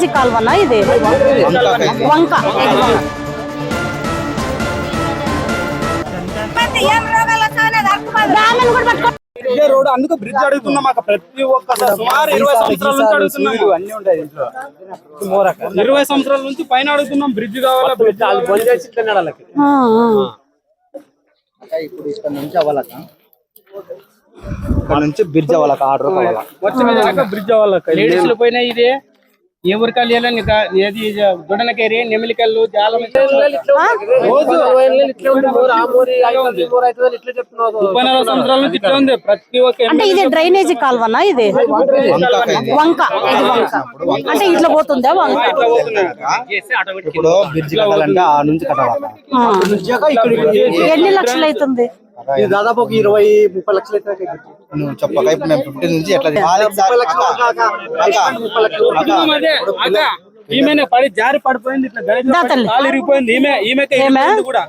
Drainage కాలువనా ఇది? వంక. ఇది వంక రామన్ కూడా పట్టుకో ఇదే రోడ్ అందుకు బ్రిడ్జ్ అడుగుతున్నాం మాకు ప్రతి ఒక్క సుమారు ఇరవై సంవత్సరాల నుంచి అడుగుతున్నాం. అన్ని ఉంటాయి ఇంట్లో. ఇరవై సంవత్సరాల నుంచి పైన అడుగుతున్నాం. బ్రిడ్జ్ కావాలా బ్రిడ్జ్ బంద్ చేసి. ఇప్పుడు ఇక్కడ నుంచి అవ్వాలక? ఇక్కడ నుంచి బ్రిడ్జ్ అవ్వాలక ఆర్డర్ కావాలా వచ్చి మీద బ్రిడ్జ్ అవ్వాలి లేడీస్ పోయినా ఇదే. ఏ ఊరికాలు ఏది దొడనకేరి నెమిలికల్లు జాలం ముప్పై నలభై సంవత్సరాల నుంచి ఇట్లా ఉంది. ప్రతి ఒక్క అంటే ఇది డ్రైనేజీ కాలువనా ఇది? వంక ఇది వంక. అంటే ఇట్లా పోతుందా వంక? ఇప్పుడు బ్రిడ్జ్ కట్టాలంటే ఆ నుంచి కట్టాలక ఆ. ఎన్ని లక్షలు అవుతుంది? ఇది దాదాపు ఒక ఇరవై ముప్పై లక్షలు అయితే నువ్వు చెప్పక ఇప్పుడు మేము ఫిఫ్టీన్ నుంచి ఎట్లా ఈమెనే పడి జారి పడిపోయింది ఇట్లా. కాలు ఇరిగిపోయింది. ఈమె ఈమెకి కూడా.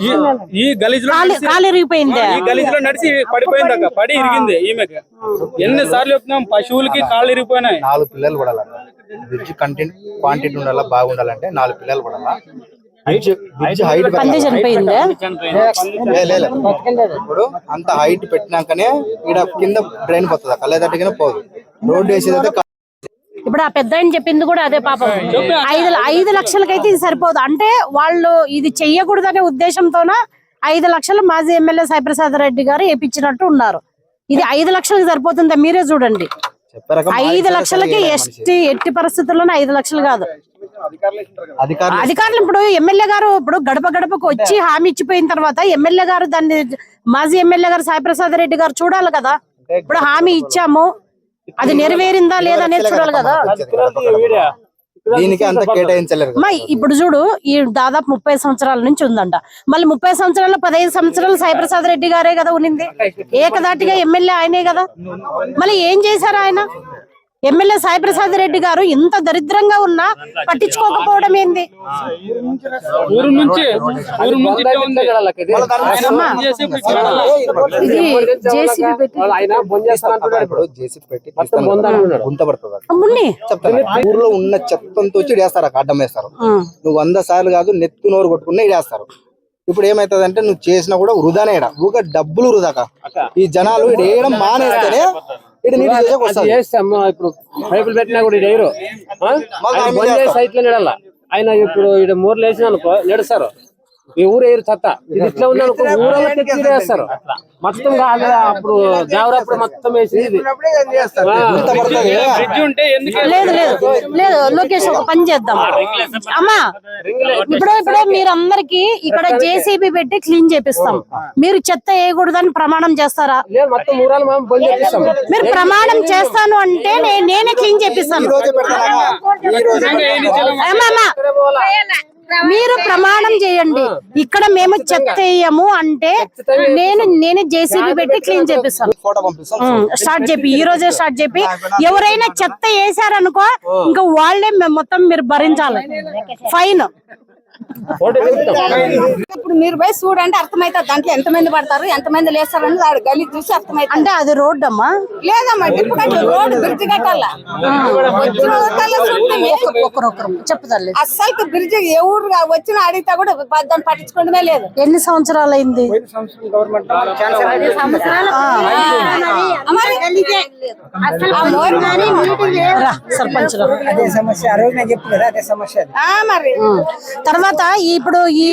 ఈ- ఈ గలీజ్లో కాలు కాలు ఇరిగిపోయిందే? ఈ గలీజ్లో నడిచి పడిపోయింది అక్క పడి ఇరిగింది ఈమెకి. ఎన్ని సార్లు చెప్తున్నాం పశువులకి కాళ్ళు ఇరిగిపోయినాయి. నాలుగు పిల్లలు పడాలి బ్రిడ్జ్ కంటెంట్ క్వాంటిటీ ఉండాలా బాగుండాలంటే నాలుగు పిల్లలు పడాలా? హైట్ పంది చనిపోయిందే? ఇప్పుడు అంత హైట్ పెట్టినాకనే ఇక్కడ కింద డ్రైన్ పోతుంది. అక్క లేదంటే పోదు. రోడ్డు వేసేదైతే ఇప్పుడు ఆ పెద్ద ఆయన చెప్పింది కూడా అదే పాపం. ఐదు ఐదు లక్షలకైతే ఇది సరిపోదు. అంటే వాళ్ళు ఇది చెయ్యకూడదనే ఉద్దేశంతోన ఐదు లక్షలు మాజీ ఎమ్మెల్యే సాయిప్రసాద్ రెడ్డి గారు వేపించినట్టు ఉన్నారు. ఇది ఐదు లక్షలకు సరిపోతుందా? మీరే చూడండి. ఐదు లక్షలకి ఎట్టి ఎట్టి పరిస్థితుల్లోనే ఐదు లక్షలు కాదు. అధికారులు అధికారులు ఇప్పుడు ఎమ్మెల్యే గారు ఇప్పుడు గడప గడపకు వచ్చి హామీ ఇచ్చిపోయిన తర్వాత ఎమ్మెల్యే గారు దాన్ని మాజీ ఎమ్మెల్యే గారు సాయిప్రసాద్ రెడ్డి గారు చూడాలి కదా. ఇప్పుడు హామీ ఇచ్చాము. అది నెరవేరిందా లేదా అనేది చూడాలి కదా. దీనికి అంత కేటాయించలేరు కదా. అమ్మా ఇప్పుడు చూడు ఈ దాదాపు ముప్పై సంవత్సరాల నుంచి ఉందంట. మళ్ళీ ముప్పై సంవత్సరాల్లో పదహైదు సంవత్సరాలు సాయిప్రసాద్ రెడ్డి గారే కదా ఉన్నింది ఏకదాటిగా ఎమ్మెల్యే ఆయనే కదా. మళ్ళీ ఏం చేశారు ఆయన? ఎమ్మెల్యే సాయిప్రసాద్ రెడ్డి గారు ఇంత దరిద్రంగా ఉన్నా పట్టించుకోకపోవడం ఏంది? ఊర్లో ఉన్న చెత్తంతో వచ్చి ఇడేస్తారు అక్క అడ్డం వేస్తారు. నువ్వు వంద సార్లు కాదు నెత్తు నోరు కొట్టుకున్నా ఇడేస్తారు. ఇప్పుడు ఏమైతుంది అంటే నువ్వు చేసినా కూడా వృధానే ఇడ. ఊక డబ్బులు వృధాక. ఈ జనాలు ఇడ వేయడం మానేస్తేనే ఇటు నీటి చేసేకి వస్తుంది. చేస్తాము ఇప్పుడు పైపులు పెట్టినా కూడా మళ్ళీ దాని మీద సైట్లో ఆయన ఇప్పుడు ఇక్కడ మూరలు వేసిన అనుకో నడుస్తారు ఈ ఊరు ఏరు చెత్త ఇది ఇట్లా ఉంది అనుకో తెచ్చి వేస్తారు మొత్తం కాదు అప్పుడు దేవరప్పుడు మొత్తం వేసి లేదు లేదు. లేదు లోకేష్ ఒక పని చేద్దాం. అమ్మా ఇప్పుడు ఇప్పుడు మీరందరికి ఇక్కడ జేసీబీ పెట్టి క్లీన్ చేపిస్తాం. మీరు చెత్త వేయకూడదని ప్రమాణం చేస్తారా? ఊరాలు మీరు ప్రమాణం చేస్తాను అంటే నేనే క్లీన్ చేపిస్తాను. మీరు ప్రమాణం చేయండి. ఇక్కడ మేము చెత్త వేయము అంటే నేను నేనే జేసీబీ పెట్టి క్లీన్ చేపిస్తాను స్టార్ట్ చెప్పి ఈ రోజే స్టార్ట్ చెప్పి. ఎవరైనా చెత్త వేసారనుకో ఇంకా వాళ్ళే మొత్తం మీరు భరించాలి. ఫైన్ ఇప్పుడు మీరు పోయి చూడండి అర్థమైతే దాంట్లో ఎంత మంది పడతారు ఎంత మంది లేస్తారని ఆడ గలీ చూసి అర్థమైతే. అంటే అది రోడ్ అమ్మా? లేదమ్మా డిప్పు రోడ్డు బ్రిడ్జ్ కట్టాలా. ఒకరొకరు చెప్పుతాలి అస్సలు బ్రిడ్జ్ ఏ ఊరు వచ్చిన అడిగితే కూడా దాన్ని పట్టించుకోవడమే లేదు. ఎన్ని సంవత్సరాలు అయింది? అమ్మాయి, ఆ మోరు- రా సర్పంచ్ రా. ఆ మరి? ఉమ్. తర్వాత ఇప్పుడు ఈ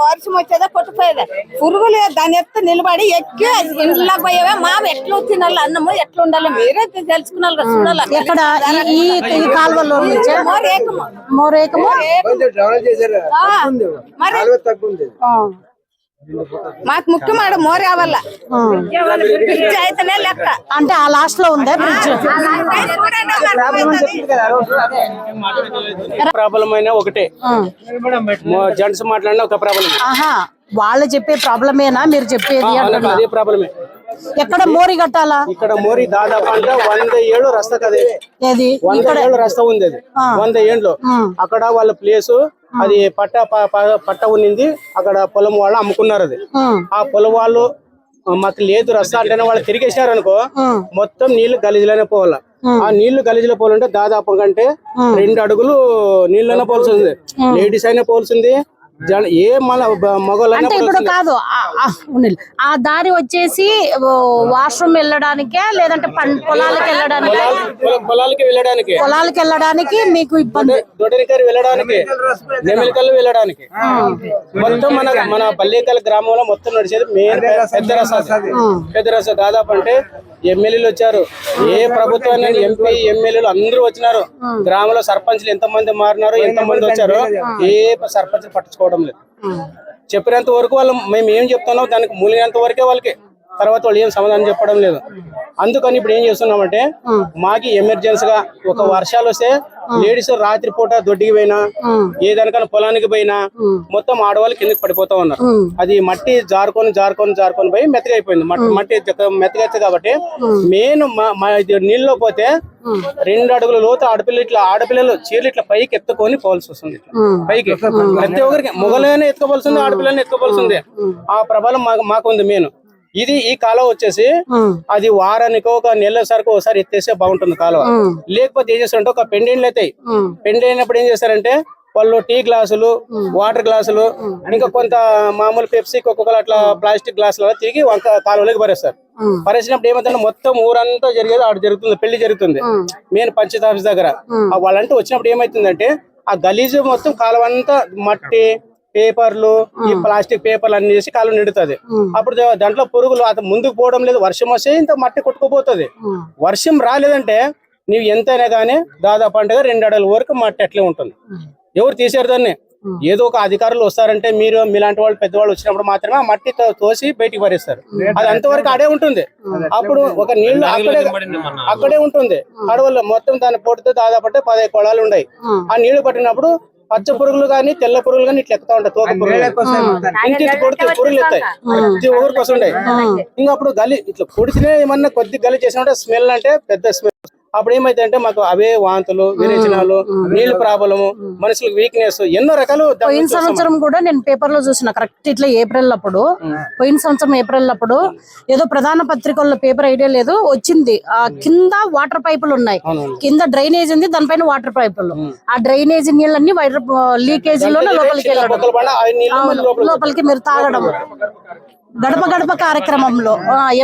వర్షం వచ్చేదా కొట్టుపోయేదా పురుగులు దాని ఎత్తు నిలబడి ఎక్కి ఇంట్లోకి పోయేవా. మా ఎట్లా తినాలి అన్నము ఎట్లా ఉండాలి మీరే తెలుసుకున్నారు చూడాలి. ఎక్కడ ఈ కాలువలో. మోరేకము ఆ, మరి ఆ, మాకు ముఖ్యం ఆడ మోరే. బ్రిడ్జ్ అయితేనే లెక్క. అంటే ఆ లాస్ట్లో ఉందే? బ్రిడ్జ్ ప్రాబ్లం అయినా ఒకటే. ఆ. జెంట్స్ మాట్లాడినా ఒక ప్రాబ్లం ఆహా వాళ్ళు చెప్పే ప్రాబ్లమేనా? మీరు చెప్పేది అదే ప్రాబ్లమే. ఎక్కడ మోరి కట్టాలా? ఇక్కడ మోరి దాదాపు అంటే వంద ఏళ్ళు రస్తా కదే ఏది? వంద ఏళ్ళు రస్తా ఉంది అది. వంద ఏండ్లు అక్కడ వాళ్ళ ప్లేస్ అది పట్ట పట్ట ఉన్నింది. అక్కడ పొలం వాళ్ళు అమ్ముకున్నారు అది. ఆ. పొలం వాళ్ళు మాకు లేదు రస్తా అంటేనే వాళ్ళు తిరిగేసినారు అనుకో. మొత్తం నీళ్ళు గలీజులోనే పోవాల. ఆ. నీళ్ళు గలీజులో పోలంటే దాదాపు కంటే రెండు అడుగులు నీళ్ళైనా పోల్సింది లేడీస్ అయినా పోల్సింది ఏ మన అంటే ఇప్పుడు. కాదు ఆ- దారి వచ్చేసి వాష్రూమ్ వెళ్ళడానికే లేదంటే పం- పొలాలకు వెళ్ళడానికే? పొలాలు- పొల- పొలాలకి వెళ్ళడానికి. పొలాలకు వెళ్ళడానికి మీకు ఇబ్బంది. దొడరికరి వెళ్ళడానికి. నెమిలికల్లు వెళ్ళడానికి. మొత్తం మన మన పల్లికల్ గ్రామంలో మొత్తం నడిచేది మెయిన్ పెద్ద. పెద్ద రస దాదాపు అంటే ఎమ్మెల్యేలు వచ్చారు. ఏ ప్రభుత్వాన్ని ఎంపీ ఎమ్మెల్యేలు అందరూ వచ్చినారు. గ్రామంలో సర్పంచ్లు ఎంత మంది మారినారు ఎంత మంది వచ్చారు ఏ సర్పంచ్ పట్టించుకోవడం లేదు. చెప్పినంత వరకు వాళ్ళు మేము ఏం చెప్తున్నాం దానికి మూలినంత వరకే వాళ్ళకి తర్వాత వాళ్ళు ఏం సమాధానం చెప్పడం లేదు. అందుకని ఇప్పుడు ఏం చేస్తున్నామంటే మాకి ఎమర్జెన్సీగా ఒక వర్షాలు వస్తే లేడీస్ రాత్రి పూట దొడ్డికి పోయినా ఏ దానికన్నా పొలానికి పోయినా మొత్తం ఆడవాళ్ళు కిందకి పడిపోతా ఉన్నారు. అది మట్టి జారుకొని జారుకొని జారుకొని పోయి మెత్తగా అయిపోయింది. మట్టి మెత్తగా కాబట్టి మెయిన్ మా నీళ్ళలో పోతే రెండు అడుగుల లోతు ఆడపిల్ల ఇట్లా ఆడపిల్లలు చీరలు ఇట్లా పైకి ఎత్తుకొని పోవాల్సి వస్తుంది. పైకి. ప్రతి ఒక్కరికి మొగలైనా ఎత్తుకోవాల్సింది ఆడపిల్లని ఎత్తుకోవాల్సిందే. ఆ. ప్రభావం మాకు మాకు ఉంది మెయిన్. ఇది ఈ కాలువ వచ్చేసి అది వారానికి ఒక నెల సరికి ఒకసారి ఎత్తేస్తే బాగుంటుంది కాలువ. లేకపోతే ఏం చేస్తారంటే ఒక పెండెంట్లు అవుతాయి పెండి అయినప్పుడు ఏం చేస్తారంటే వాళ్ళు టీ గ్లాసులు వాటర్ గ్లాసులు ఇంకా కొంత మామూలు పెప్సీ కోకోకోల అట్లా ప్లాస్టిక్ గ్లాసులు తిరిగి వంక కాలువలోకి పరేస్తారు. పరేసినప్పుడు ఏమంటే మొత్తం ఊరంతా జరిగేది ఆడ జరుగుతుంది పెళ్ళి జరుగుతుంది. మెయిన్ పంచాయత్ ఆఫీస్ దగ్గర. వాళ్ళంటూ వచ్చినప్పుడు ఏమైతుందంటే ఆ గలీజు మొత్తం కాలువ అంతా మట్టి పేపర్లు ఈ ప్లాస్టిక్ పేపర్లు అన్ని చేసి కాలువ నిడుతుంది. అప్పుడు దాంట్లో పురుగులు అత ముందుకు పోవడం లేదు వర్షం వస్తే ఇంత మట్టి కొట్టుకుపోతుంది. వర్షం రాలేదంటే నీవు ఎంతైనా గానీ దాదాపు అంటే రెండు అడుగుల వరకు మట్టి అట్లే ఉంటుంది. ఎవరు తీసారు దాన్ని? ఏదో ఒక అధికారులు వస్తారంటే మీరు మీలాంటి వాళ్ళు పెద్దవాళ్ళు వచ్చినప్పుడు మాత్రమే ఆ మట్టి తోసి బయటికి పారేస్తారు అది అంతవరకు ఆడే ఉంటుంది. అప్పుడు ఒక నీళ్ళు అక్కడే అక్కడే ఉంటుంది. అడవుల్లో మొత్తం దాన్ని పొడితే దాదాపు అంటే పదహైదు కొళాలు ఉన్నాయి ఆ నీళ్ళు పట్టినప్పుడు పచ్చ పురుగులు గాని తెల్ల పురుగులు గాని ఇట్లా ఎక్కుతా ఉంటాయి తోక పురుగులు. కొడితే పురుగులు ఎత్తాయి ఇది ఊరికి వస్తుంటాయి ఇంకా అప్పుడు గలి ఇట్లా పొడిచినే ఏమన్నా కొద్ది గలి చేసినట్టే స్మెల్ అంటే పెద్ద స్మెల్. అప్పుడు ఏమైతే అంటే మాకు అవే వాంతులు విరేచనాలు నీళ్ళు ప్రాబ్లము మనుషులకు వీక్నెస్ ఎన్నో రకాలు పోయిన. సంవత్సరం కూడా నేను పేపర్లో చూసిన కరెక్ట్ ఇట్లా ఏప్రిల్ అప్పుడు. పోయిన సంవత్సరం ఏప్రిల్ అప్పుడు ఏదో ప్రధాన పత్రికల్లో పేపర్ ఐడియా లేదు వచ్చింది. ఆ కింద వాటర్ పైపులు ఉన్నాయి. కింద డ్రైనేజ్ ఉంది దానిపైన వాటర్ పైపులు ఆ డ్రైనేజ్ నీళ్ళన్నీ వైర్ లీకేజ్లోనే లోపలికి వెళ్ళడం. లోపలికి మీరు తాగడం. గడప గడప కార్యక్రమంలో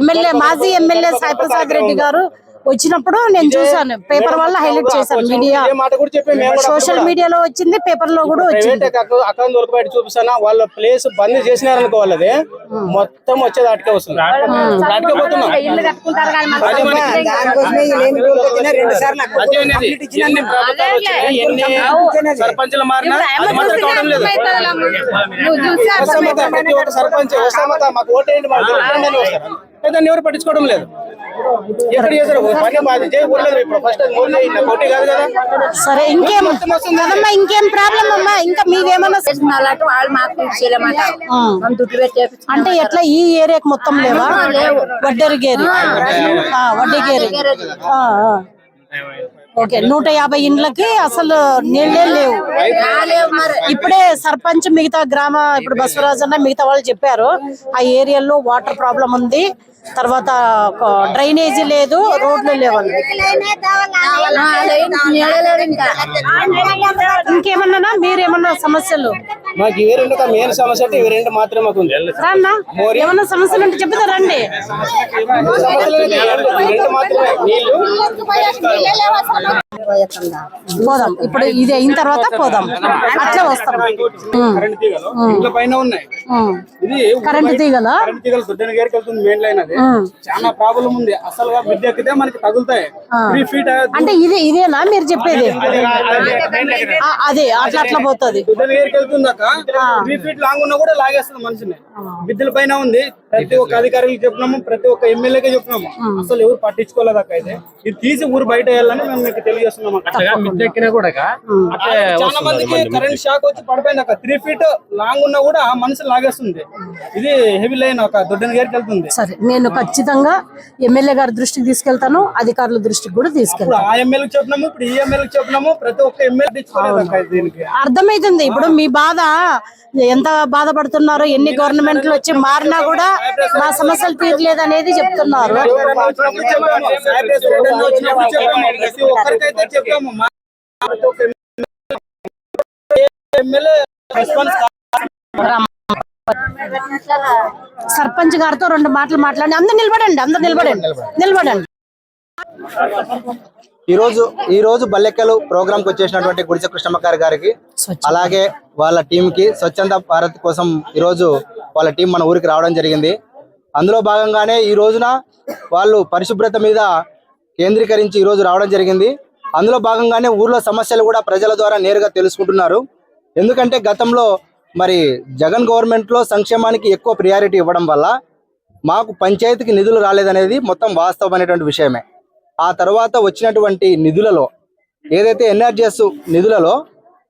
ఎమ్మెల్యే మాజీ ఎమ్మెల్యే సాయి ప్రసాద్ రెడ్డి గారు వచ్చినప్పుడు నేను చూసాను పేపర్ వల్ల హైలైట్ చేశాను మీడియా. ఇదే మాట కూడా చెప్పి మేము కూడా సోషల్ మీడియాలో వచ్చింది పేపర్లో కూడా వచ్చింది. వరకు బయట చూపిస్తానా? వాళ్ళ ప్లేస్ బంద్ చేసినారనుకో వాళ్ళది మొత్తం వచ్చేది అటుకే వస్తుంది. సర్పంచులు మారినా సర్పంచ్ మాకు ఓటేయండి మాకు దాన్ని ఎవరు పట్టించుకోవడం లేదు. ఎక్కడ చేశారు? పని బాధ చేయ ఊర్లేదు ఇప్పుడు ఫస్ట్ అది ఊర్లో ఇలా పోటీ కాదు కదా. సరే ఇంకేం ప్రాబ్లం అమ్మా? ఇంకా మీవేమన్నా అలాంటి వాళ్ళు మాకు. అంటే ఎట్లా ఈ ఏరియాకి మొత్తం లేవా? వడ్డరిగేరి ఆ, వడ్డీగేరి ఆ, ఆ. ఓకే నూట యాభై ఇండ్లకి అసలు నీళ్ళే లేవు. ఇప్పుడే సర్పంచ్ మిగతా గ్రామ ఇప్పుడు బసవరాజ్ అన్న మిగతా వాళ్ళు చెప్పారు ఆ ఏరియాలో వాటర్ ప్రాబ్లం ఉంది. తర్వాత ఒక డ్రైనేజీ లేదు రోడ్లు ఇంకా. ఇంకేమన్నా మీరేమన్నా సమస్యలు? మాకు ఇవి రెండు మెయిన్ సమస్య అంటే ఇవి రెండు మాత్రమే మాకు ఏమన్నా సమస్యలు ఉంటే చెప్తా రండి. పోదాం. ఇప్పుడు ఇది అయిన తర్వాత పోదాం. అట్లా వస్తాం. కరెంట్ తీగలు. ఇంట్లో పైన ఉన్నాయి. ఉమ్. ఇది కరెంటు తీగల? కరెంట్ తీగలు దుడ్డని గారికి వెళ్తుంది మెయిన్ లైన్ అది. చాలా ప్రాబ్లం ఉంది. అసలుగా మిద్దె ఎక్కితే మనకి తగులుతాయి. త్రీ ఫీట్ అంటే ఇది ఇదేనా మీరు చెప్పేది? అదే అట్లా అట్లా పోతుంది. దుడ్డని గారికి వెళ్తుంది త్రీ ఫీట్ లాంగ్ ఉన్నా కూడా లాగేస్తుంది మనిషిని. మిద్దెల పైన ఉంది. ప్రతి ఒక్క అధికారికి చెప్పినాము ప్రతి ఒక్క ఎమ్మెల్యేకి చెప్పినాము. అసలు ఎవరు పట్టించుకోలేదు అక్క ఇది ఇది తీసి ఊరు బయట వేయాలని మేము మీకు తెలియజేస్తున్నాం అక్క? చాలా మందికి కరెంట్ షాక్ వచ్చి పడిపోయింది ఒక త్రీ ఫీట్ లాంగ్ ఉన్నా కూడా మనిషి లాగేస్తుంది. ఇది హెవీ లైన్ ఒక దొడ్డని గారికి వెళ్తుంది. సరే నేను ఖచ్చితంగా ఎమ్మెల్యే గారి దృష్టికి తీసుకెళ్తాను అధికారుల దృష్టికి కూడా తీసుకెళ్తాను. ఆ ఎమ్మెల్యేకి చెప్పినాము ఇప్పుడు ఈ ఎమ్మెల్యేకి చెప్పినాము ప్రతి ఒక్క ఎమ్మెల్యే అక్క దీనికి. అర్థమైతుంది. ఇప్పుడు మీ బాధ ఎంత బాధపడుతున్నారో ఎన్ని గవర్నమెంట్లు వచ్చి మారినా కూడా మా సమస్యలు తీరలేదు అనేది చెప్తున్నారు. సర్పంచ్ గారితో రెండు మాటలు మాట్లాడి అందరు నిలబడండి అందరు నిలబడండి. నిలబడండి. ఈ రోజు ఈ రోజు బల్లెక్కలు ప్రోగ్రామ్కి వచ్చేసినటువంటి గుడిసె కృష్ణమ్మకారి గారికి అలాగే వాళ్ళ టీం కి స్వచ్ఛంద భారత్ కోసం ఈ రోజు వాళ్ళ టీం మన ఊరికి రావడం జరిగింది. అందులో భాగంగానే ఈ రోజున వాళ్ళు పరిశుభ్రత మీద కేంద్రీకరించి ఈ రోజు రావడం జరిగింది. అందులో భాగంగానే ఊర్లో సమస్యలు కూడా ప్రజల ద్వారా నేరుగా తెలుసుకుంటున్నారు. ఎందుకంటే గతంలో మరి జగన్ గవర్నమెంట్లో సంక్షేమానికి ఎక్కువ ప్రియారిటీ ఇవ్వడం వల్ల మాకు పంచాయతీకి నిధులు రాలేదనేది మొత్తం వాస్తవమైనటువంటి విషయమే. ఆ తర్వాత వచ్చినటువంటి నిధులలో ఏదైతే ఎన్ఆర్జిఎస్ నిధులలో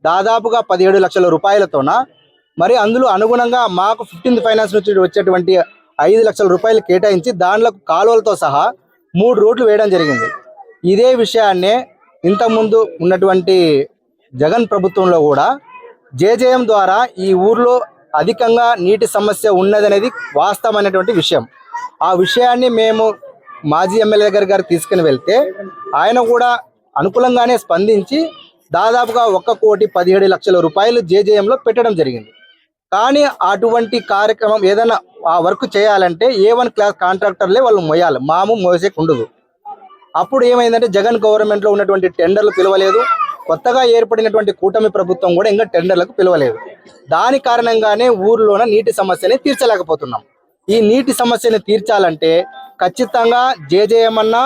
దాదాపుగా పదిహేడు లక్షల రూపాయలతోన మరి అందులో అనుగుణంగా మాకు ఫిఫ్టీన్త్ ఫైనాన్స్ నుంచి వచ్చేటువంటి ఐదు లక్షల రూపాయలు కేటాయించి దాంట్లో కాలువలతో సహా మూడు రోడ్లు వేయడం జరిగింది. ఇదే విషయాన్నే ఇంతకుముందు ఉన్నటువంటి జగన్ ప్రభుత్వంలో కూడా జేజేఎం ద్వారా ఈ ఊర్లో అధికంగా నీటి సమస్య ఉన్నదనేది వాస్తవమైనటువంటి విషయం. ఆ విషయాన్ని మేము మాజీ ఎమ్మెల్యే గారి గారు తీసుకుని వెళ్తే ఆయన కూడా అనుకూలంగానే స్పందించి దాదాపుగా ఒక్క కోటి పదిహేడు లక్షల రూపాయలు జేజేఎంలో పెట్టడం జరిగింది. కానీ అటువంటి కార్యక్రమం ఏదైనా ఆ వర్క్ చేయాలంటే ఏ వన్ క్లాస్ కాంట్రాక్టర్లే వాళ్ళు మోయాలి. మాము మోసేకి ఉండదు. అప్పుడు ఏమైందంటే జగన్ గవర్నమెంట్లో ఉన్నటువంటి టెండర్లు పిలవలేదు. కొత్తగా ఏర్పడినటువంటి కూటమి ప్రభుత్వం కూడా ఇంకా టెండర్లకు పిలవలేదు. దాని కారణంగానే ఊర్లోన నీటి సమస్యని తీర్చలేకపోతున్నాం. ఈ నీటి సమస్యని తీర్చాలంటే ఖచ్చితంగా జేజేయమన్నా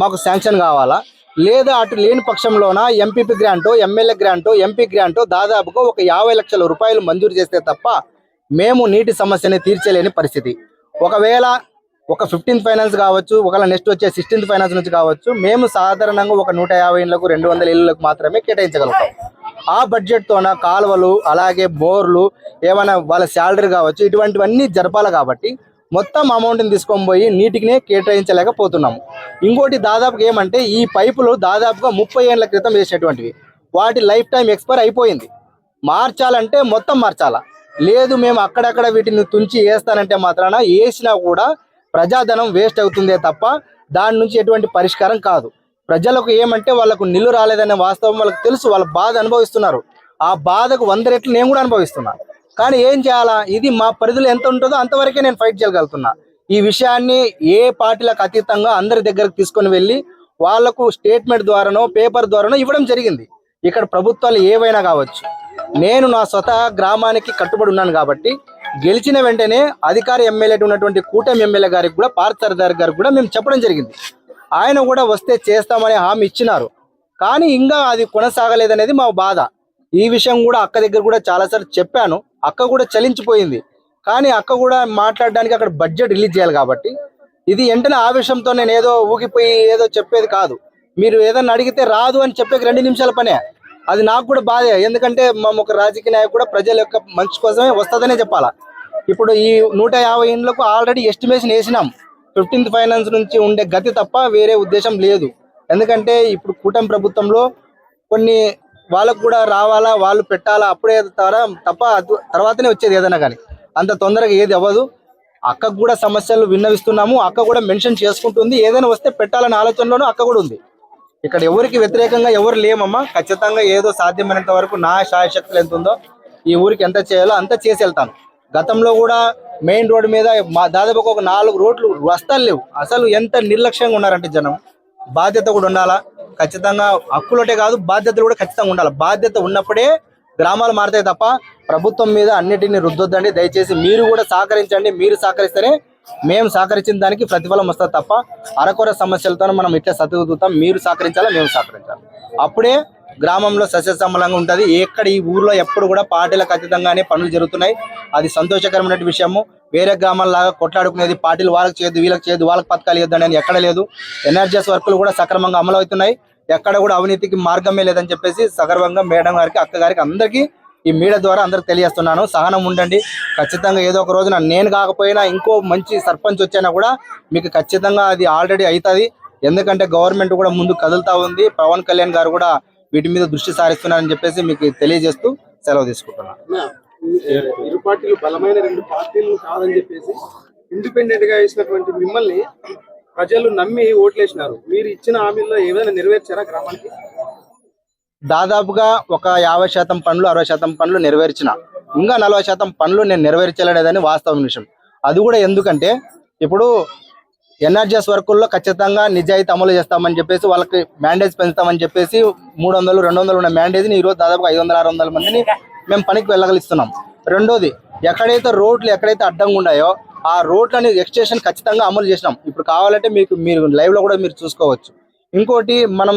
మాకు శాంక్షన్ కావాలా? లేదా అటు లేని పక్షంలోన ఎంపీపీ గ్రాంటో ఎమ్మెల్యే గ్రాంటో ఎంపీ గ్రాంటో దాదాపుగా ఒక యాభై లక్షల రూపాయలు మంజూరు చేస్తే తప్ప మేము నీటి సమస్యని తీర్చలేని పరిస్థితి. ఒకవేళ ఒక ఫిఫ్టీన్త్ ఫైనాన్స్ కావచ్చు ఒకవేళ నెక్స్ట్ వచ్చే సిక్స్టీన్త్ ఫైనాన్స్ నుంచి కావచ్చు మేము సాధారణంగా ఒక నూట యాభై ఇళ్ళకు రెండు వందల ఇళ్ళకు మాత్రమే కేటాయించగలుగుతాం. ఆ బడ్జెట్ తోన కాలువలు అలాగే బోర్లు ఏమైనా వాళ్ళ శాలరీ కావచ్చు ఇటువంటివన్నీ జరపాలి కాబట్టి మొత్తం అమౌంట్ని తీసుకొని పోయి నీటికినే కేటాయించలేకపోతున్నాము. ఇంకోటి దాదాపుగా ఏమంటే ఈ పైపులు దాదాపుగా ముప్పై ఏళ్ళ క్రితం వేసినటువంటివి. వాటి లైఫ్ టైం ఎక్స్పైర్ అయిపోయింది. మార్చాలంటే మొత్తం మార్చాలా? లేదు మేము అక్కడక్కడ వీటిని తుంచి వేస్తానంటే మాత్రాన వేసినా కూడా ప్రజాధనం వేస్ట్ అవుతుందే తప్ప దాని నుంచి ఎటువంటి పరిష్కారం కాదు. ప్రజలకు ఏమంటే వాళ్ళకు నిల్లు రాలేదనే వాస్తవం వాళ్ళకి తెలుసు వాళ్ళ బాధ అనుభవిస్తున్నారు. ఆ బాధకు వంద రెట్లు నేను కూడా అనుభవిస్తున్నాను కానీ ఏం చేయాలా? ఇది మా పరిధిలో ఎంత ఉంటుందో అంతవరకే నేను ఫైట్ చేయగలుగుతున్నా. ఈ విషయాన్ని ఏ పార్టీలకు అతీతంగా అందరి దగ్గరకు తీసుకొని వెళ్ళి వాళ్ళకు స్టేట్మెంట్ ద్వారానో పేపర్ ద్వారానో ఇవ్వడం జరిగింది. ఇక్కడ ప్రభుత్వాలు ఏవైనా కావచ్చు. నేను నా స్వతహా గ్రామానికి కట్టుబడి ఉన్నాను కాబట్టి గెలిచిన వెంటనే అధికార ఎమ్మెల్యే ఉన్నటువంటి కూటమి ఎమ్మెల్యే గారికి కూడా పార్థ సర్దార్ గారికి కూడా మేము చెప్పడం జరిగింది. ఆయన కూడా వస్తే చేస్తామని హామీ ఇచ్చినారు. కానీ ఇంకా అది కొనసాగలేదనేది మా బాధ. ఈ విషయం కూడా అక్క దగ్గర కూడా చాలాసార్లు చెప్పాను. అక్క కూడా చలించిపోయింది. కానీ అక్క కూడా మాట్లాడడానికి అక్కడ బడ్జెట్ రిలీజ్ చేయాలి కాబట్టి ఇది వెంటనే ఆవేశంతో నేను ఏదో ఊగిపోయి ఏదో చెప్పేది కాదు. మీరు ఏదన్నా అడిగితే రాదు అని చెప్పే రెండు నిమిషాల పనే. అది నాకు కూడా బాధే. ఎందుకంటే మా ఒక రాజకీయ నాయకు కూడా ప్రజల యొక్క మంచి కోసమే వస్తుందనే చెప్పాలా. ఇప్పుడు ఈ నూట యాభై ఇండ్లకు ఆల్రెడీ ఎస్టిమేషన్ వేసినాం. ఫిఫ్టీన్త్ ఫైనాన్స్ నుంచి ఉండే గతి తప్ప వేరే ఉద్దేశం లేదు. ఎందుకంటే ఇప్పుడు కూటమి ప్రభుత్వంలో కొన్ని వాళ్ళకు కూడా రావాలా వాళ్ళు పెట్టాలా అప్పుడే తరం తప్ప తర్వాతనే వచ్చేది ఏదైనా కానీ. అంత తొందరగా ఏది అవ్వదు. అక్కకు కూడా సమస్యలు విన్నవిస్తున్నాము. అక్క కూడా మెన్షన్ చేసుకుంటుంది. ఏదైనా వస్తే పెట్టాలనే ఆలోచనలోనూ అక్క కూడా ఉంది. ఇక్కడ ఎవరికి వ్యతిరేకంగా ఎవరు లేమమ్మా. ఖచ్చితంగా ఏదో సాధ్యమైనంత వరకు నా శాయశక్తులు ఎంత ఉందో ఈ ఊరికి ఎంత చేయాలో అంత చేసి వెళ్తాను. గతంలో కూడా మెయిన్ రోడ్ మీద మా దాదాపు ఒక నాలుగు రోడ్లు వస్తాలు లేవు అసలు ఎంత నిర్లక్ష్యంగా ఉన్నారంటే జనం. బాధ్యత కూడా ఉండాలా? ఖచ్చితంగా హక్కులటే కాదు బాధ్యతలు కూడా ఖచ్చితంగా ఉండాలి. బాధ్యత ఉన్నప్పుడే గ్రామాలు మారుతాయి తప్ప ప్రభుత్వం మీద అన్నిటిని రుద్దొద్దండి. దయచేసి మీరు కూడా సహకరించండి. మీరు సహకరిస్తేనే మేము సహకరించిన దానికి ప్రతిఫలం వస్తుంది తప్ప అరకొర సమస్యలతో మనం ఇట్లా సతుకుతాం మీరు సహకరించాలా మేము సహకరించాలి? అప్పుడే గ్రామంలో సస్యసమలంగా ఉంటుంది. ఎక్కడ ఈ ఊర్లో ఎప్పుడు కూడా పార్టీలకు అతీతంగానే పనులు జరుగుతున్నాయి. అది సంతోషకరమైన విషయము. వేరే గ్రామాలలాగా కొట్లాడుకునేది పార్టీలు వాళ్ళకి చేయదు వీళ్ళకి చేయదు వాళ్ళకి పథకాలు ఇవ్వద్దు ఎక్కడ లేదు. ఎన్ఆర్జీఎస్ వర్కులు కూడా సక్రమంగా అమలు అవుతున్నాయి. ఎక్కడ కూడా అవినీతికి మార్గమే లేదని చెప్పేసి సగర్వంగా మేడం గారికి అక్క గారికి అందరికీ ఈ మీడియా ద్వారా అందరికి తెలియజేస్తున్నాను. సహనం ఉండండి. ఖచ్చితంగా ఏదో ఒక రోజున నేను కాకపోయినా ఇంకో మంచి సర్పంచ్ వచ్చినా కూడా మీకు ఖచ్చితంగా అది ఆల్రెడీ అవుతుంది ఎందుకంటే గవర్నమెంట్ కూడా ముందు కదులుతా ఉంది. పవన్ కళ్యాణ్ గారు కూడా వీటి మీద దృష్టి సారిస్తున్నారని చెప్పేసి మీకు తెలియజేస్తూ సెలవు తీసుకుంటున్నాను. ఇరు పార్టీలు బలమైన రెండు పార్టీలు కాదని చెప్పేసి ఇండిపెండెంట్గా వేసినటువంటి మిమ్మల్ని ప్రజలు నమ్మి ఓట్లేసినారు. మీరు ఇచ్చిన హామీల్లో ఏమైనా నెరవేర్చారా గ్రామానికి? దాదాపుగా ఒక యాభై శాతం పనులు అరవై శాతం పనులు నెరవేర్చిన ఇంకా నలభై శాతం పనులు నేను నెరవేర్చలేదని వాస్తవం విషయం. అది కూడా ఎందుకంటే ఇప్పుడు ఎన్ఆర్జీఎస్ వర్కుల్లో ఖచ్చితంగా నిజాయితీ అమలు చేస్తామని చెప్పేసి వాళ్ళకి మ్యాండేజ్ పెంచుతామని చెప్పేసి మూడు వందలు రెండు వందలు ఉన్న మ్యాండేజ్ని ఈరోజు దాదాపు ఐదు వందల ఆరు వందల మందిని మేము పనికి వెళ్ళగలిస్తున్నాం. రెండోది ఎక్కడైతే రోడ్లు ఎక్కడైతే అడ్డంగా ఉన్నాయో ఆ రోడ్లని ఎక్స్టేషన్ ఖచ్చితంగా అమలు చేసినాం. ఇప్పుడు కావాలంటే మీకు మీరు లైవ్లో కూడా మీరు చూసుకోవచ్చు. ఇంకోటి మనం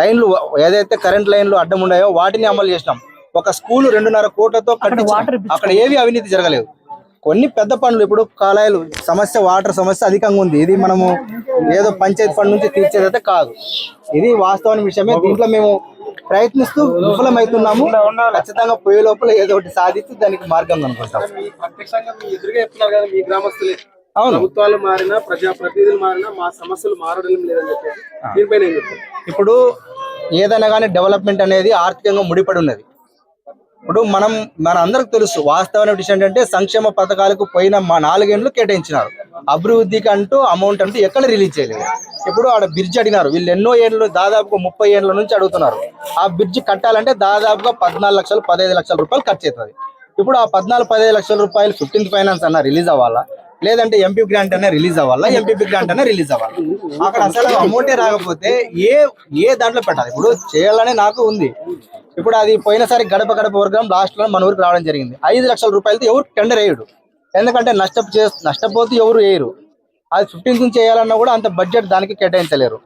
లైన్లు ఏదైతే కరెంట్ లైన్లు అడ్డం ఉన్నాయో వాటిని అమలు చేసినాం. ఒక స్కూల్ రెండున్నర కోట్లతో కట్టించాం. అక్కడ ఏవి అవినీతి జరగలేదు. కొన్ని పెద్ద పనులు ఇప్పుడు కాలాయిలు సమస్య వాటర్ సమస్య అధికంగా ఉంది. ఇది మనము ఏదో పంచాయతీ ఫండ్ నుంచి తీర్చేదైతే కాదు. ఇది వాస్తవానికి విషయమే. దీంట్లో మేము ప్రయత్నిస్తూ విఫలమవుతున్నాము ఖచ్చితంగా పోయే లోపల ఏదో ఒకటి సాధించి దానికి మార్గం అనుకుంటాం అవును. ప్రభుత్వాలు మారినా ప్రజా ప్రతినిధులు మారినా మా సమస్యలు మారడం లేదని చెప్పేసి. దీనిపైన ఏం చెప్తారు? ఇప్పుడు ఏదైనా కానీ డెవలప్మెంట్ అనేది ఆర్థికంగా ముడిపడి ఉన్నది. ఇప్పుడు మనం మన అందరికి తెలుసు వాస్తవమైన విషయం ఏంటంటే సంక్షేమ పథకాలకు పోయిన మా నాలుగేండ్లు కేటాయించినారు. అభివృద్ధికి అంటూ అమౌంట్ అంటూ ఎక్కడ రిలీజ్ చేయలేదు. ఇప్పుడు ఆడ బ్రిడ్జ్ అడిగినారు. వీళ్ళు ఎన్నో ఏళ్ళు దాదాపుగా ముప్పై ఏళ్ళ నుంచి అడుగుతున్నారు. ఆ బ్రిడ్జ్ కట్టాలంటే దాదాపుగా పద్నాలుగు లక్షలు పదహైదు లక్షల రూపాయలు ఖర్చు అవుతుంది. ఇప్పుడు ఆ పద్నాలుగు పదహైదు లక్షల రూపాయలు ఫిఫ్టీన్త్ ఫైనాన్స్ అన్న రిలీజ్ అవ్వాలా? లేదంటే ఎంపీ గ్రాంట్ అనే రిలీజ్ అవ్వాలా? ఎంపీపీ గ్రాంట్ అనే రిలీజ్ అవ్వాలి? అక్కడ అసలు అమౌంటే రాకపోతే ఏ ఏ దాంట్లో పెట్టాలి? ఇప్పుడు చేయాలనే నాకు ఉంది. ఇప్పుడు అది పోయినసారి గడప గడప వర్గం లాస్ట్లో మన ఊరికి రావడం జరిగింది. ఐదు లక్షల రూపాయలతో ఎవరు టెండర్ వేయడు. ఎందుకంటే నష్టం నష్టపోతే ఎవరు వేయరు. అది ఫిఫ్టీన్త్ నుంచి వేయాలన్నా కూడా అంత బడ్జెట్ దానికి కేటాయించలేరు.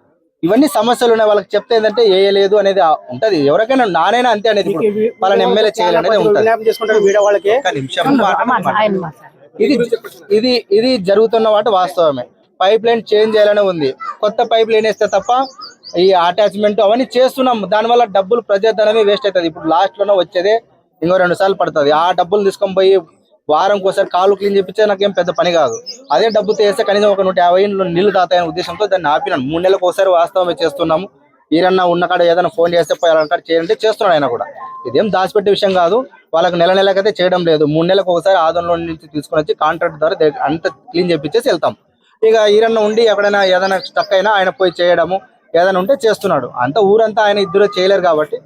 ఇవన్నీ సమస్యలు ఉన్నాయి. వాళ్ళకి చెప్తే ఏంటంటే వేయలేదు అనేది ఉంటది. ఎవరికైనా నానైనా అంతే అనేది వాళ్ళని ఎమ్మెల్యే చేయాలనేది ఉంటది. ఇది ఇది ఇది జరుగుతున్న వాటి వాస్తవమే. పైప్ లైన్ చేంజ్ చేయాలనే ఉంది. కొత్త పైప్ లైన్ వేస్తే తప్ప ఈ అటాచ్మెంట్ అవన్నీ చేస్తున్నాం. దానివల్ల డబ్బులు ప్రజాధనమే వేస్ట్ అవుతుంది. ఇప్పుడు లాస్ట్లోనే వచ్చేదే ఇంకో రెండు సార్లు పడుతుంది. ఆ డబ్బులు తీసుకొని పోయి వారం ఒకసారి కాలు క్లీన్ చేపించే నాకేం పెద్ద పని కాదు. అదే డబ్బుతో వేస్తే కనీసం ఒక నూట యాభై నీళ్ళు తాతాయనే ఉద్దేశంతో దాన్ని ఆపినాను. మూడు నెలలకు ఒకసారి వాస్తవమే చేస్తున్నాము. ఈరన్నా ఉన్న కాడ ఏదైనా ఫోన్ చేస్తే పోయాలంటే చేయాలంటే చేస్తున్నాడు ఆయన కూడా. ఇదేం దాచిపెట్టే విషయం కాదు. వాళ్ళకి నెల నెలకైతే చేయడం లేదు. మూడు నెలలకు ఒకసారి ఆదంలో నుంచి తీసుకొని వచ్చి కాంట్రాక్ట్ ద్వారా అంత క్లీన్ చేపించేసి వెళ్తాం. ఇక ఈరన్న ఉండి ఎక్కడైనా ఏదైనా స్టక్ అయినా ఆయన పోయి చేయడము ఏదైనా ఉంటే చేస్తున్నాడు. అంత ఊరంతా ఆయన ఇద్దరు చేయలేరు కాబట్టి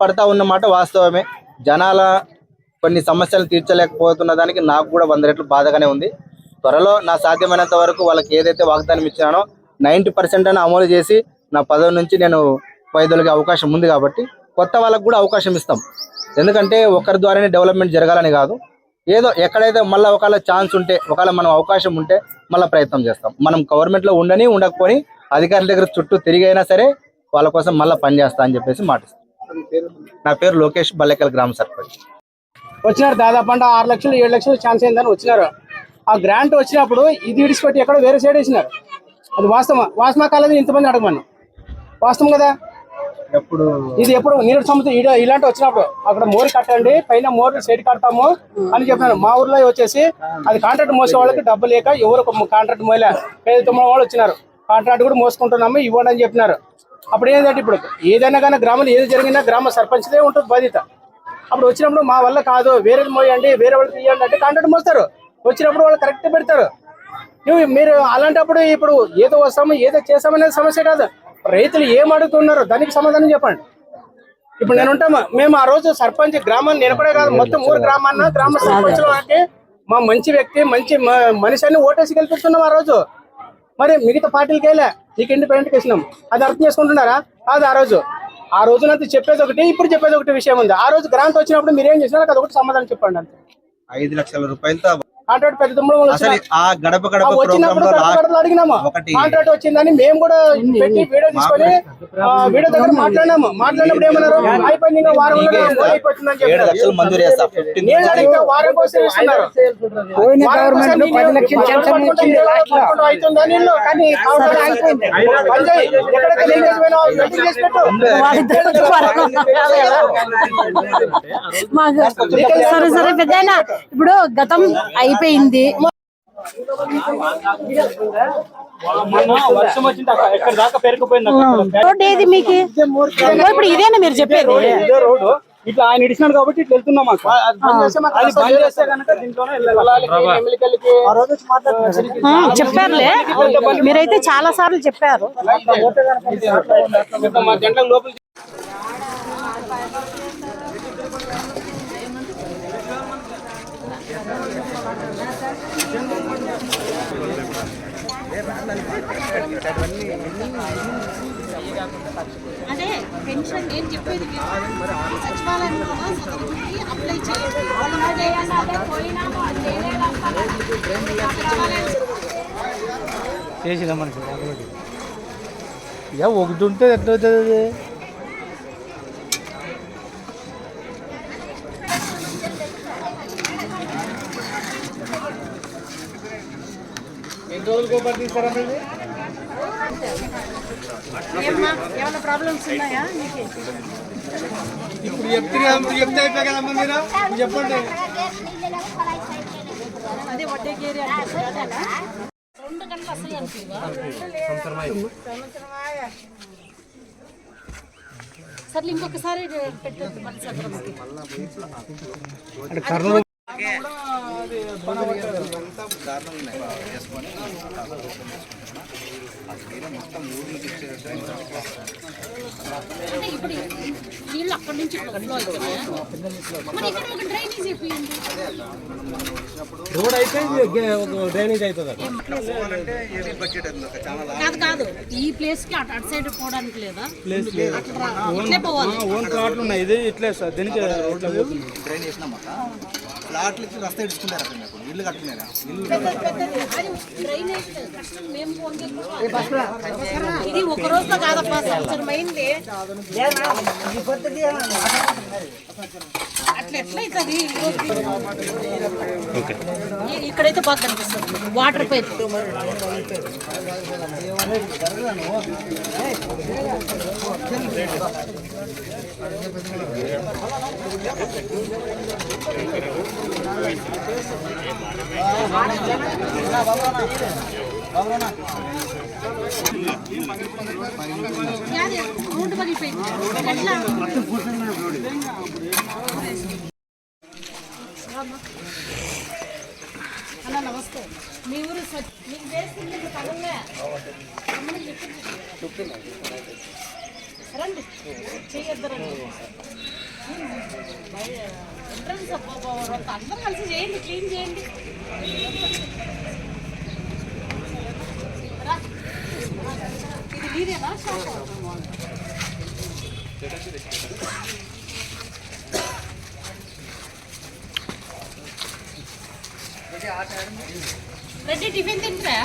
పడతా ఉన్నమాట వాస్తవమే. జనాల కొన్ని సమస్యలు తీర్చలేకపోతున్న దానికి నాకు కూడా వంద రెట్లు బాధగానే ఉంది. త్వరలో నా సాధ్యమైనంత వరకు వాళ్ళకి ఏదైతే వాగ్దానం ఇచ్చినానో నైంటీ పర్సెంట్ అమలు చేసి నా పదవి నుంచి నేను వైద్యులకి అవకాశం ఉంది కాబట్టి కొత్త వాళ్ళకు కూడా అవకాశం ఇస్తాం. ఎందుకంటే ఒకరి ద్వారానే డెవలప్మెంట్ జరగాలని కాదు. ఏదో ఎక్కడైతే మళ్ళీ ఒకవేళ ఛాన్స్ ఉంటే ఒకవేళ మనం అవకాశం ఉంటే మళ్ళీ ప్రయత్నం చేస్తాం. మనం గవర్నమెంట్లో ఉండని ఉండకపోని అధికారుల దగ్గర చుట్టూ తిరిగైనా సరే వాళ్ళ కోసం మళ్ళీ పనిచేస్తా అని చెప్పేసి మాటిస్తాం. నా పేరు లోకేష్ బల్లెకల్ గ్రామ సర్పంచ్. వచ్చినారు. దాదాపు అంటే ఆరు లక్షలు ఏడు లక్షలు ఛాన్స్ అయిందని వచ్చినారు. ఆ గ్రాంట్ వచ్చినప్పుడు ఇది విడిచిపెట్టి ఎక్కడో వేరే సైడ్ వేసినారు. అది వాస్తవం వాస్తవ కాలేదు? ఇంతమంది అడగమను. వాస్తవం కదా? ఎప్పుడు? ఇది ఎప్పుడు? నీరు సముద్రం ఈడ- ఇలాంటి వచ్చినప్పుడు అక్కడ మోరి కట్టండి పైన మోరి సైడ్ కడతాము అని చెప్పాను మా ఊర్లో వచ్చేసి అది కాంట్రాక్ట్ మోసే వాళ్ళకి డబ్బు లేక ఎవరు కాంట్రాక్ట్ మోయలే. పేద తొమ్మిది వాళ్ళు వచ్చినారు. కాంట్రాక్ట్ కూడా మోసుకుంటున్నాము ఇవ్వండి అని చెప్పినారు. అప్పుడు ఏంటంటే ఇప్పుడు ఏదైనా కానీ గ్రామంలో ఏది జరిగినా గ్రామ సర్పంచ్దే ఉంటుంది బాధ్యత. అప్పుడు వచ్చినప్పుడు మా వల్ల కాదు వేరే మోయండి వేరే వాళ్ళకి ఇవ్వండి అంటే కాంట్రాక్ట్ మోస్తారు. వచ్చినప్పుడు వాళ్ళు కరెక్ట్ పెడతారు. నువ్వు మీరు అలాంటప్పుడు ఇప్పుడు ఏదో వస్తాము ఏదో చేస్తామనేది సమస్య కాదు. రైతులు ఏం అడుగుతున్నారో దానికి సమాధానం చెప్పండి. ఇప్పుడు నేను ఉంటాము? మేము ఆ రోజు సర్పంచ్ గ్రామాన్ని నిలబడే కాదు మొత్తం ఊరు గ్రామాన్న గ్రామ సర్పంచ్లు అంటే మా మంచి వ్యక్తి మంచి మనిషి అని ఓటేసి గెలిపిస్తున్నాం ఆ రోజు. మరి మిగతా పార్టీలకి వెళ్ళా నీకు ఇండిపెండెంట్కి వేసినాం అది అర్థం చేసుకుంటున్నారా? అది ఆ రోజు. ఆ రోజునంతా చెప్పేది ఒకటి ఇప్పుడు చెప్పేది ఒకటి విషయం ఉంది. ఆ రోజు గ్రాంట్ వచ్చినప్పుడు మీరు ఏం చేసినారు అది ఒకటి సమాధానం చెప్పండి అంతే. ఐదు లక్షల రూపాయలతో కాంట్రాక్ట్ పెద్ద అసలు. ఆ గడప గడప ప్రోగ్రామ్ వచ్చినప్పుడు గడప అడిగినాము? ఒకటి కాంట్రాక్ట్ వచ్చిందని మేము కూడా పెట్టి వీడియో తీసుకొని వీడియో దగ్గర మాట్లాడినాము? మాట్లాడినప్పుడు ఏమన్నారు? అయిపోయింది వారం ఏడు చెప్పారు. లక్షలు మంజూరు చేస్తా నేను అడిగితే వారం కోసం ఇస్తున్నారు. సరే సరే పెద్దాయన ఇప్పుడు గతం అయిపోయింది. రోడ్ ఏది మీకు? ఇప్పుడు ఇదేనా మీరు చెప్పేది? రోడ్డు ఇట్లా ఆయన ఇడిచినాడు కాబట్టి ఇట్లా వెళ్తున్నాం చెప్పారులే. మీరైతే చాలా సార్లు చెప్పారు. అదే పెన్షన్ నేను చెప్పేది సచివాలయంలో అప్లై చేసినా మనకి ఇక ఒకటి ఉంటే ఎట్లా అవుతుంది అది? ఏమైనా ప్రాబ్లమ్స్ ఉన్నాయా ఇప్పుడు చెప్తే చెప్తే అయిపోయి కదమ్మా మీరు? చెప్పండి. అదే వడ్డేకి ఏరియా రెండు గంటలు అసలు అనిపివా సర్లే ఇంకొకసారి పెట్టండి మళ్ళీ ఇప్పుడు నీళ్ళు అక్కడి నుంచి రోడ్ అయితే డ్రైనేజ్ అవుతుంది కాదు కాదు. ఈ ప్లేస్కి అటు అటు సైడ్ పోవడానికి లేదా? పోవాలి. ఓన్ ప్లాట్లు ఉన్నాయి. ఇది ఇట్లే సార్ దీనికి డ్రైన్ ప్లాట్లు ఇచ్చి రస్తా అక్కడ నాకు ఇల్లు కట్టుకున్నారా ఇల్లు ఇది ఒక రోజులో కాదప్పా సంవత్సరం అయింది అట్లా ఎట్లా అవుతుంది ఇక్కడైతే బాగా కనిపిస్తుంది వాటర్ పైప్ రోడ్డు పగిలిపోయింది అన్న నమస్తే మీ ఊరు మీకు చేస్తుంది వేస్తుంది చెప్తున్నా రండి చేయొద్దు రండి ఎంట్రన్స్ అందరూ కలిసి చేయండి క్లీన్ చేయండి. ఇది మీదేనా షాప్ రెడ్డి టిఫిన్ తింటారా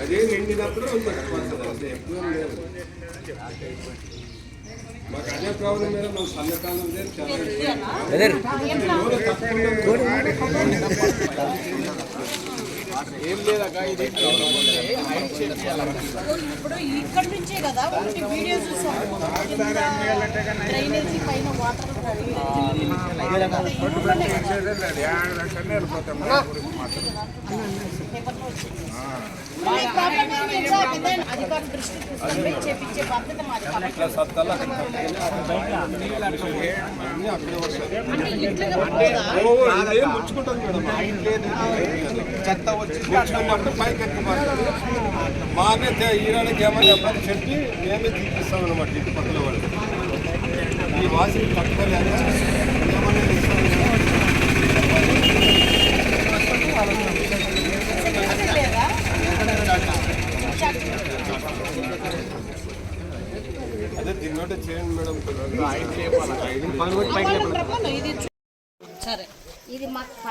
అదే నిండినప్పుడు ఉంది అదే ఎప్పుడు లేదు మాకు అదే ప్రాబ్లం మీద మన సన్నకాలం లేదు చాలా ఏం లేదక్క ఇది ఇప్పుడు ఇక్కడ నుంచే కదా ఒకటి వీడియో చూసాము. డ్రైనేజీ పైన వాటర్ అధికారుల దృష్టికి తీసుకొని చేపించే బాధ్యత మాది అంటే? ముచ్చుకుంటుంది మేడం చెత్త వచ్చి తెచ్చుకున్నప్పుడు పైకి ఎత్తుకోవాలి. మానే ఈరానికి ఏమని చెప్పని చెప్పి మేమే తీపిస్తాం అనమాట ఇటు పక్కల వాళ్ళు. ఈ వాసిని తట్టుకోలేక ఏమన్నా అదే దీన్ని చేయండి మేడం. ఇది మాకు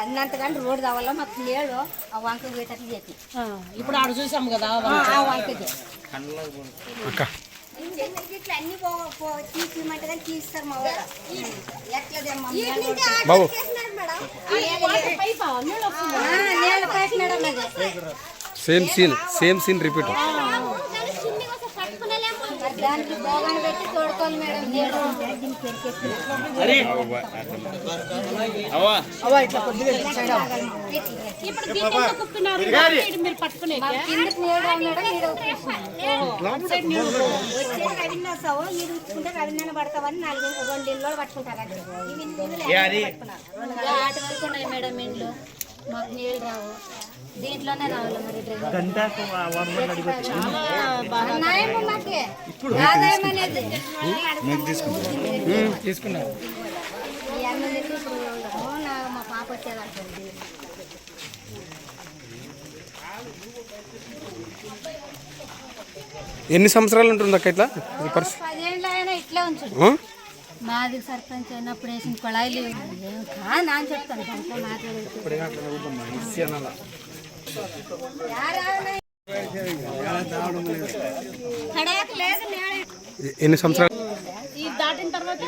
పడినంత కానీ రోడ్డు కావాలా మాకు నీళ్ళు ఆ వంక పోయేటట్లు చెప్పి ఇప్పుడు ఆడ చూసాం కదా ఆ వంకకి. ఇట్లా అన్ని తీసిమంటే కానీ తీస్తారు మా వాళ్ళు ఎట్లదేమ్మా బాబు. నీళ్ళ పైపు మేడం అది. Same scene same scene repeat. దానికి బోగాన్ని పెట్టి తోడుకోవాలి మేడం నీళ్ళు ఇప్పుడు దీంట్లో కుప్పినారు ఇది మీరు పట్టుకునే కిందకి నీళ్ళు మేడం వచ్చే రవిన్న వస్తావు ఇది ఉంచుకుంటే రవిన్న పడతావని నాలుగు రెండు ఇళ్ళు పట్టుకుంటారు. ఆటి వరకు ఉన్నాయి మేడం ఇండ్లు మాకు నీళ్ళు రావు దీంట్లోనే రావాలి మరి తీసుకున్నారు మా పాప ఎన్ని సంవత్సరాలు ఉంటుంది అక్క ఇట్లా పరిస్థితి పదేళ్ళు అయినా ఇట్లా ఉంచుడు. ఆ? మాది సర్పంచ్ అయినప్పుడు వేసిన కొళాయిలు ఏం కాదు అని చెప్తాను. దాంట్లో మాట్లాడేది. ఎన్ని సంవత్సరాలు? దాటిన తర్వాత